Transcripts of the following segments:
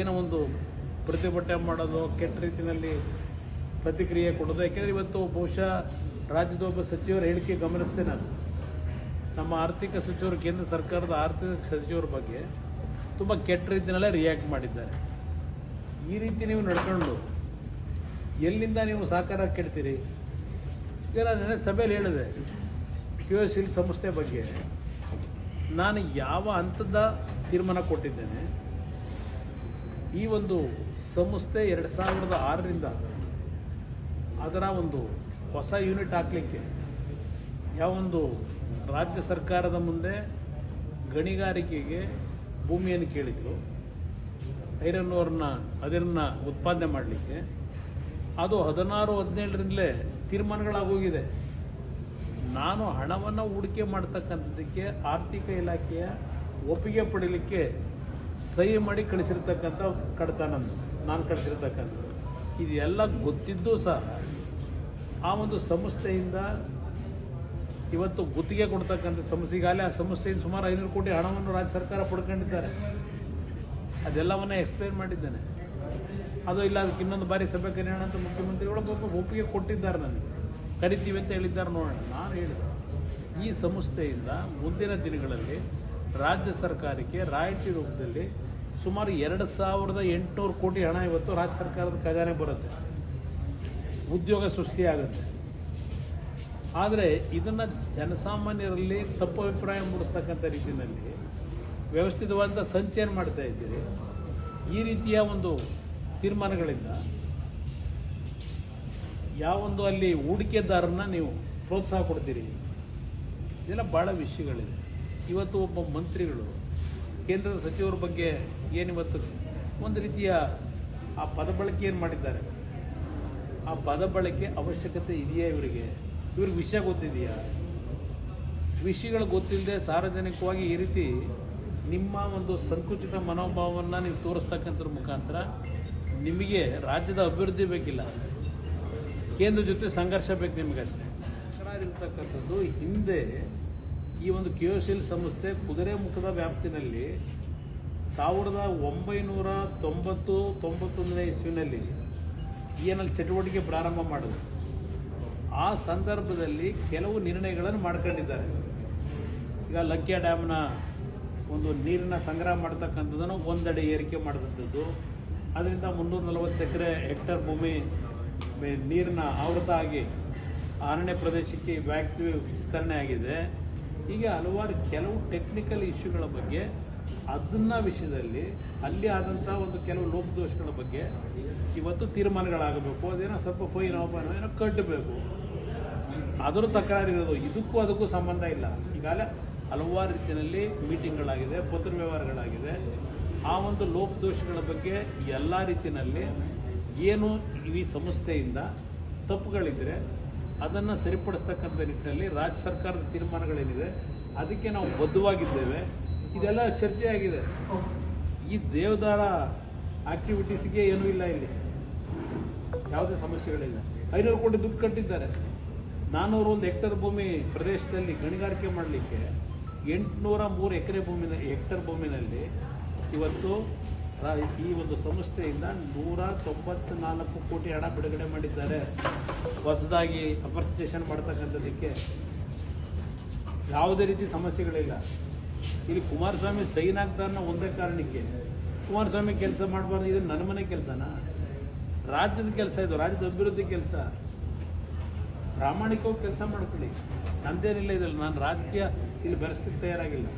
ಏನೋ ಒಂದು ಪ್ರತಿಭಟನೆ ಮಾಡೋದು, ಕೆಟ್ಟ ರೀತಿಯಲ್ಲಿ ಪ್ರತಿಕ್ರಿಯೆ ಕೊಡೋದು. ಯಾಕೆಂದರೆ ಇವತ್ತು ಬಹುಶಃ ರಾಜ್ಯದ ಒಬ್ಬ ಸಚಿವರ ಹೇಳಿಕೆ ಗಮನಿಸ್ತೇನೆ ನಾನು. ನಮ್ಮ ಆರ್ಥಿಕ ಸಚಿವರು, ಕೇಂದ್ರ ಸರ್ಕಾರದ ಆರ್ಥಿಕ ಸಚಿವರ ಬಗ್ಗೆ ತುಂಬ ಕೆಟ್ಟ ರೀತಿಯಲ್ಲೇ ರಿಯಾಕ್ಟ್ ಮಾಡಿದ್ದಾರೆ. ಈ ರೀತಿ ನೀವು ನಡ್ಕೊಂಡು ಎಲ್ಲಿಂದ ನೀವು ಸಹಕಾರ ಕೆಡ್ತೀರಿ ಈಗ ನಾನು ನೆನೆ ಸಭೆಯಲ್ಲಿ ಹೇಳಿದೆ ಕ್ಯೂ ಎಸ್ ಸಂಸ್ಥೆ ಬಗ್ಗೆ. ನಾನು ಯಾವ ಹಂತದ ತೀರ್ಮಾನ ಕೊಟ್ಟಿದ್ದೇನೆ? ಈ ಒಂದು ಸಂಸ್ಥೆ ಎರಡು ಸಾವಿರದ ಆರರಿಂದ ಅದರ ಒಂದು ಹೊಸ ಯೂನಿಟ್ ಹಾಕಲಿಕ್ಕೆ ಯಾವೊಂದು ರಾಜ್ಯ ಸರ್ಕಾರದ ಮುಂದೆ ಗಣಿಗಾರಿಕೆಗೆ ಭೂಮಿಯನ್ನು ಕೇಳಿದ್ರು. ಐರನ್ ಓರ್ನ ಅದನ್ನು ಉತ್ಪಾದನೆ ಮಾಡಲಿಕ್ಕೆ. ಅದು ಹದಿನಾರು, ಹದಿನೇಳರಿಂದಲೇ ತೀರ್ಮಾನಗಳಾಗೋಗಿದೆ. ನಾನು ಹಣವನ್ನು ಹೂಡಿಕೆ ಮಾಡ್ತಕ್ಕಂಥದ್ದಕ್ಕೆ ಆರ್ಥಿಕ ಇಲಾಖೆಯ ಒಪ್ಪಿಗೆ ಪಡೀಲಿಕ್ಕೆ ಸಹಿ ಮಾಡಿ ಕಳಿಸಿರ್ತಕ್ಕಂಥ ಕಡತ ನಂದು ನಾನು ಕಳಿಸಿರ್ತಕ್ಕಂಥ ಇದೆಲ್ಲ ಗೊತ್ತಿದ್ದು ಸಹ ಆ ಒಂದು ಸಂಸ್ಥೆಯಿಂದ ಇವತ್ತು ಗುತ್ತಿಗೆ ಕೊಡ್ತಕ್ಕಂಥ ಸಂಸ್ಥೆ ಆ ಸಂಸ್ಥೆಯಿಂದ ಸುಮಾರು ಐನೂರು ಕೋಟಿ ಹಣವನ್ನು ರಾಜ್ಯ ಸರ್ಕಾರ ಪಡ್ಕೊಂಡಿದ್ದಾರೆ. ಅದೆಲ್ಲವನ್ನ ಎಕ್ಸ್ಪ್ಲೇನ್ ಮಾಡಿದ್ದೇನೆ. ಅದು ಇಲ್ಲ, ಅದಕ್ಕೆ ಇನ್ನೊಂದು ಬಾರಿ ಸಭೆ ಕರೆಯೋಣ ಅಂತ ಮುಖ್ಯಮಂತ್ರಿಗಳು ಪಾಪ ಒಪ್ಪಿಗೆ ಕೊಟ್ಟಿದ್ದಾರೆ ನನಗೆ. ಕರಿತೀವಿ ಅಂತ ಹೇಳಿದ್ದಾರೆ ನೋಡೋಣ. ನಾನು ಹೇಳಿದೆ, ಈ ಸಂಸ್ಥೆಯಿಂದ ಮುಂದಿನ ದಿನಗಳಲ್ಲಿ ರಾಜ್ಯ ಸರ್ಕಾರಕ್ಕೆ ರಾಯಿತಿ ರೂಪದಲ್ಲಿ ಸುಮಾರು ಎರಡು ಸಾವಿರದ ಎಂಟುನೂರು ಕೋಟಿ ಹಣ ಇವತ್ತು ರಾಜ್ಯ ಸರ್ಕಾರದ ಖಜಾನೆ ಬರುತ್ತೆ. ಉದ್ಯೋಗ ಸೃಷ್ಟಿಯಾಗುತ್ತೆ. ಆದರೆ ಇದನ್ನು ಜನಸಾಮಾನ್ಯರಲ್ಲಿ ತಪ್ಪು ಅಭಿಪ್ರಾಯ ಮೂಡಿಸ್ತಕ್ಕಂಥ ರೀತಿಯಲ್ಲಿ ವ್ಯವಸ್ಥಿತವಾದ ಸಂಚಯನ ಮಾಡ್ತಾ ಇದ್ದೀರಿ. ಈ ರೀತಿಯ ಒಂದು ತೀರ್ಮಾನಗಳಿಂದ ಯಾವೊಂದು ಅಲ್ಲಿ ಹೂಡಿಕೆದಾರರನ್ನ ನೀವು ಪ್ರೋತ್ಸಾಹ ಕೊಡ್ತೀರಿ? ಇದೆಲ್ಲ ಭಾಳ ವಿಷಯಗಳಿದೆ ಇವತ್ತು ಒಬ್ಬ ಮಂತ್ರಿಗಳು, ಕೇಂದ್ರದ ಸಚಿವರ ಬಗ್ಗೆ ಏನಿವತ್ತು ಒಂದು ರೀತಿಯ ಆ ಪದ ಬಳಕೆ ಏನು ಮಾಡಿದ್ದಾರೆ? ಆ ಪದ ಬಳಕೆ ಅವಶ್ಯಕತೆ ಇದೆಯಾ ಇವರಿಗೆ? ಇವ್ರಿಗೆ ವಿಷಯ ಗೊತ್ತಿದೆಯಾ? ವಿಷಯಗಳು ಗೊತ್ತಿಲ್ಲದೆ ಸಾರ್ವಜನಿಕವಾಗಿ ಈ ರೀತಿ ನಿಮ್ಮ ಒಂದು ಸಂಕುಚಿತ ಮನೋಭಾವವನ್ನು ನೀವು ತೋರಿಸ್ತಕ್ಕಂಥದ್ರ ಮುಖಾಂತರ ನಿಮಗೆ ರಾಜ್ಯದ ಅಭಿವೃದ್ಧಿ ಬೇಕಿಲ್ಲ. ಕೇಂದ್ರ ಜೊತೆ ಸಂಘರ್ಷ ಬೇಕು ನಿಮಗಷ್ಟೇ. ಇರ್ತಕ್ಕಂಥದ್ದು ಹಿಂದೆ ಈ ಒಂದು ಕಿಯೋಸಿಲ್ ಸಂಸ್ಥೆ ಕುದುರೆ ಮುಖದ ವ್ಯಾಪ್ತಿನಲ್ಲಿ ಸಾವಿರದ ಒಂಬೈನೂರ ತೊಂಬತ್ತು, ತೊಂಬತ್ತೊಂದನೇ ಇಸ್ವಿನಲ್ಲಿ ಏನಲ್ಲಿ ಚಟುವಟಿಕೆ ಪ್ರಾರಂಭ ಮಾಡಿದ್ರು ಆ ಸಂದರ್ಭದಲ್ಲಿ ಕೆಲವು ನಿರ್ಣಯಗಳನ್ನು ಮಾಡ್ಕೊಂಡಿದ್ದಾರೆ. ಈಗ ಲಕ್ಕಿಯ ಡ್ಯಾಮ್ನ ಒಂದು ನೀರಿನ ಸಂಗ್ರಹ ಮಾಡ್ತಕ್ಕಂಥದ್ದನ್ನು ಒಂದೆಡೆ ಏರಿಕೆ ಮಾಡಿದಂಥದ್ದು. ಅದರಿಂದ ಮುನ್ನೂರ ನಲವತ್ತು ಎಕರೆ ಹೆಕ್ಟರ್ ಭೂಮಿ ನೀರಿನ ಆವೃತ ಆಗಿ ಅರಣ್ಯ ಪ್ರದೇಶಕ್ಕೆ ವ್ಯಾಪ್ತಿ ವಿಸ್ತರಣೆ ಆಗಿದೆ. ಹೀಗೆ ಹಲವಾರು ಕೆಲವು ಟೆಕ್ನಿಕಲ್ ಇಶ್ಯೂಗಳ ಬಗ್ಗೆ, ಅದನ್ನ ವಿಷಯದಲ್ಲಿ ಅಲ್ಲಿ ಆದಂಥ ಒಂದು ಕೆಲವು ಲೋಪದೋಷಗಳ ಬಗ್ಗೆ ಇವತ್ತು ತೀರ್ಮಾನಗಳಾಗಬೇಕು. ಅದೇನೋ ಸ್ವಲ್ಪ ಫೈನ್ ಆಫ್ ಏನೋ ಕಟ್ಟಬೇಕು ಅದರ ತಕರಾರು ಇರೋದು, ಇದಕ್ಕೂ ಅದಕ್ಕೂ ಸಂಬಂಧ ಇಲ್ಲ. ಈಗಾಗಲೇ ಹಲವಾರು ರೀತಿಯಲ್ಲಿ ಮೀಟಿಂಗ್ಗಳಾಗಿದೆ ಪತ್ರ ವ್ಯವಹಾರಗಳಾಗಿದೆ. ಆ ಒಂದು ಲೋಪದೋಷಗಳ ಬಗ್ಗೆ ಎಲ್ಲ ರೀತಿಯಲ್ಲಿ ಏನು ಈ ಸಂಸ್ಥೆಯಿಂದ ತಪ್ಪುಗಳಿದ್ದರೆ ಅದನ್ನು ಸರಿಪಡಿಸ್ತಕ್ಕಂಥ ನಿಟ್ಟಿನಲ್ಲಿ ರಾಜ್ಯ ಸರ್ಕಾರದ ತೀರ್ಮಾನಗಳೇನಿದೆ, ಅದಕ್ಕೆ ನಾವು ಬದ್ಧವಾಗಿದ್ದೇವೆ. ಇದೆಲ್ಲ ಚರ್ಚೆಯಾಗಿದೆ ಈ ದೇವದಾರ ಆಕ್ಟಿವಿಟೀಸ್ಗೆ ಏನೂ ಇಲ್ಲ ಇಲ್ಲಿ. ಯಾವುದೇ ಸಮಸ್ಯೆಗಳಿಲ್ಲ. ಐನೂರು ಕೋಟಿ ದುಡ್ಡು ಕಟ್ಟಿದ್ದಾರೆ. ನಾನ್ನೂರು ಒಂದು ಹೆಕ್ಟರ್ ಭೂಮಿ ಪ್ರದೇಶದಲ್ಲಿ ಗಣಿಗಾರಿಕೆ ಮಾಡಲಿಕ್ಕೆ ಎಂಟುನೂರ ಮೂರು ಎಕರೆ ಭೂಮಿನ, ಹೆಕ್ಟರ್ ಭೂಮಿನಲ್ಲಿ ಇವತ್ತು ಈ ಒಂದು ಸಂಸ್ಥೆಯಿಂದ ನೂರ ತೊಂಬತ್ನಾಲ್ಕು ಕೋಟಿ ಹಣ ಬಿಡುಗಡೆ ಮಾಡಿದ್ದಾರೆ. ಹೊಸದಾಗಿ ಅಪರ್ಸ್ಟೇಷನ್ ಮಾಡ್ತಕ್ಕಂಥದ್ದಕ್ಕೆ ಯಾವುದೇ ರೀತಿ ಸಮಸ್ಯೆಗಳಿಲ್ಲ. ಇಲ್ಲಿ ಕುಮಾರಸ್ವಾಮಿ ಸೈನ್ ಆಗ್ತಾರನ್ನ ಒಂದೇ ಕಾರಣಕ್ಕೆ. ಕುಮಾರಸ್ವಾಮಿ ಕೆಲಸ ಮಾಡಬಾರ್ದು, ಇದು ನನ್ನ ಮನೆ ಕೆಲಸನಾ? ರಾಜ್ಯದ ಕೆಲಸ ಇದು, ರಾಜ್ಯದ ಅಭಿವೃದ್ಧಿ ಕೆಲಸ. ಪ್ರಾಮಾಣಿಕವಾಗಿ ಕೆಲಸ ಮಾಡ್ಕೊಳ್ಳಿ. ನಂದೇನಿಲ್ಲ ಇದಲ್ಲ ನಾನು ರಾಜಕೀಯ ಇಲ್ಲಿ ಬೆರೆಸ್ಲಿಕ್ಕೆ ತಯಾರಾಗಿಲ್ಲ.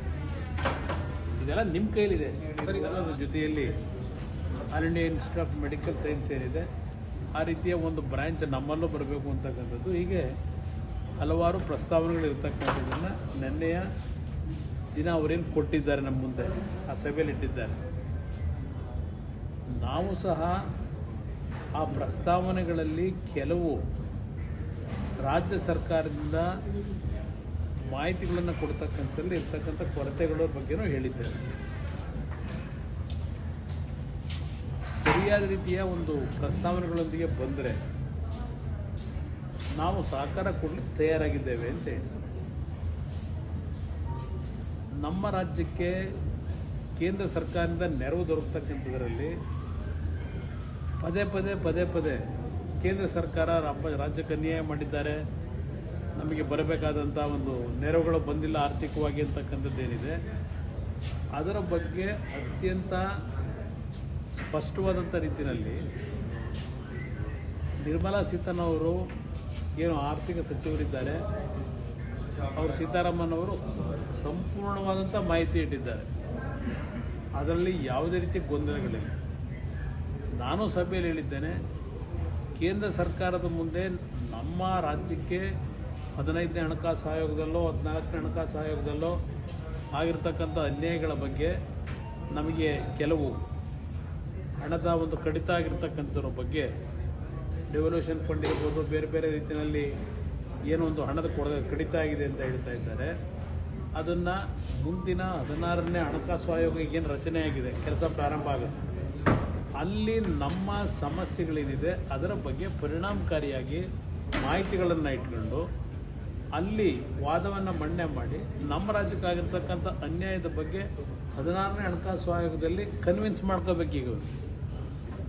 ಇದೆಲ್ಲ ನಿಮ್ಮ ಕೈಲಿದೆ. ಅದರ ಜೊತೆಯಲ್ಲಿ all India institute of medical science ಏನಿದೆ, ಆ ರೀತಿಯ ಒಂದು ಬ್ರ್ಯಾಂಚ್ ನಮ್ಮಲ್ಲೂ ಬರಬೇಕು ಅಂತಕ್ಕಂಥದ್ದು. ಹೀಗೆ ಹಲವಾರು ಪ್ರಸ್ತಾವನೆಗಳು ಇರ್ತಕ್ಕಂಥದ್ದನ್ನು ನಿನ್ನೆಯ ದಿನ ಅವರೇನು ಕೊಟ್ಟಿದ್ದಾರೆ ನಮ್ಮ ಮುಂದೆ, ಆ ಸಭೆಯಲ್ಲಿ ಇಟ್ಟಿದ್ದಾರೆ. ನಾವು ಸಹ ಆ ಪ್ರಸ್ತಾವನೆಗಳಲ್ಲಿ ಕೆಲವು ರಾಜ್ಯ ಸರ್ಕಾರದಿಂದ ಮಾಹಿತಿಗಳನ್ನು ಕೊಡ್ತಕ್ಕಂಥಲ್ಲಿ ಇರ್ತಕ್ಕಂಥ ಕೊರತೆಗಳ ಬಗ್ಗೆನೂ ಹೇಳಿದ್ದೇವೆ ಸರಿಯಾದ ರೀತಿಯ ಒಂದು ಪ್ರಸ್ತಾವನೆಗಳೊಂದಿಗೆ ಬಂದರೆ ನಾವು ಸಹಕಾರ ಕೊಡಲಿಕ್ಕೆ ತಯಾರಾಗಿದ್ದೇವೆ ಅಂತ ಹೇಳಿ ನಮ್ಮ ರಾಜ್ಯಕ್ಕೆ ಕೇಂದ್ರ ಸರ್ಕಾರದಿಂದ ನೆರವು ದೊರಕತಕ್ಕಂಥದ್ರಲ್ಲಿ ಪದೇ ಪದೇ ಪದೇ ಪದೇ ಕೇಂದ್ರ ಸರ್ಕಾರ ರಾಜ್ಯಕ್ಕೆ ಅನ್ಯಾಯ ಮಾಡಿದ್ದಾರೆ. ನಮಗೆ ಬರಬೇಕಾದಂಥ ಒಂದು ನೆರವುಗಳು ಬಂದಿಲ್ಲ ಆರ್ಥಿಕವಾಗಿ ಅಂತಕ್ಕಂಥದ್ದೇನಿದೆ ಅದರ ಬಗ್ಗೆ ಅತ್ಯಂತ ಸ್ಪಷ್ಟವಾದಂಥ ರೀತಿಯಲ್ಲಿ ನಿರ್ಮಲಾ ಸೀತಾರಾಮ ಅವರು ಏನು ಆರ್ಥಿಕ ಸಚಿವರಿದ್ದಾರೆ, ಅವರು ಸೀತಾರಾಮನ್ ಅವರು ಸಂಪೂರ್ಣವಾದಂಥ ಮಾಹಿತಿ ಇಟ್ಟಿದ್ದಾರೆ. ಅದರಲ್ಲಿ ಯಾವುದೇ ರೀತಿ ಗೊಂದಲಗಳಿಲ್ಲ. ನಾನು ಸಭೆಯಲ್ಲಿ ಹೇಳಿದ್ದೇನೆ, ಕೇಂದ್ರ ಸರ್ಕಾರದ ಮುಂದೆ ನಮ್ಮ ರಾಜ್ಯಕ್ಕೆ ಹದಿನೈದನೇ ಹಣಕಾಸು ಆಯೋಗದಲ್ಲೋ, ಹದಿನಾಲ್ಕನೇ ಹಣಕಾಸು ಆಯೋಗದಲ್ಲೋ ಆಗಿರ್ತಕ್ಕಂಥ ಅನ್ಯಾಯಗಳ ಬಗ್ಗೆ ನಮಗೆ ಕೆಲವು ಹಣದ ಒಂದು ಕಡಿತ ಆಗಿರ್ತಕ್ಕಂಥದ್ರ ಬಗ್ಗೆ ಡೆವಲ್ಯೂಷನ್ ಫಂಡ್ ಇರ್ಬೋದು, ಬೇರೆ ಬೇರೆ ರೀತಿಯಲ್ಲಿ ಏನೋ ಒಂದು ಹಣದ ಕೊಡ, ಕಡಿತ ಆಗಿದೆ ಅಂತ ಹೇಳ್ತಾ ಇದ್ದಾರೆ. ಅದನ್ನು ಮುಂದಿನ ಹದಿನಾರನೇ ಹಣಕಾಸು ಆಯೋಗ ಏನು ರಚನೆ ಕೆಲಸ ಪ್ರಾರಂಭ ಆಗುತ್ತೆ. ಅಲ್ಲಿ ನಮ್ಮ ಸಮಸ್ಯೆಗಳೇನಿದೆ, ಅದರ ಬಗ್ಗೆ ಪರಿಣಾಮಕಾರಿಯಾಗಿ ಮಾಹಿತಿಗಳನ್ನು ಇಟ್ಕೊಂಡು ಅಲ್ಲಿ ವಾದವನ್ನು ಮಂಡನೆ ಮಾಡಿ ನಮ್ಮ ರಾಜ್ಯಕ್ಕಾಗಿರ್ತಕ್ಕಂಥ ಅನ್ಯಾಯದ ಬಗ್ಗೆ ಹದಿನಾರನೇ ಹಣಕಾಸು ಆಯೋಗದಲ್ಲಿ ಕನ್ವಿನ್ಸ್ ಮಾಡ್ಕೋಬೇಕೀಗ.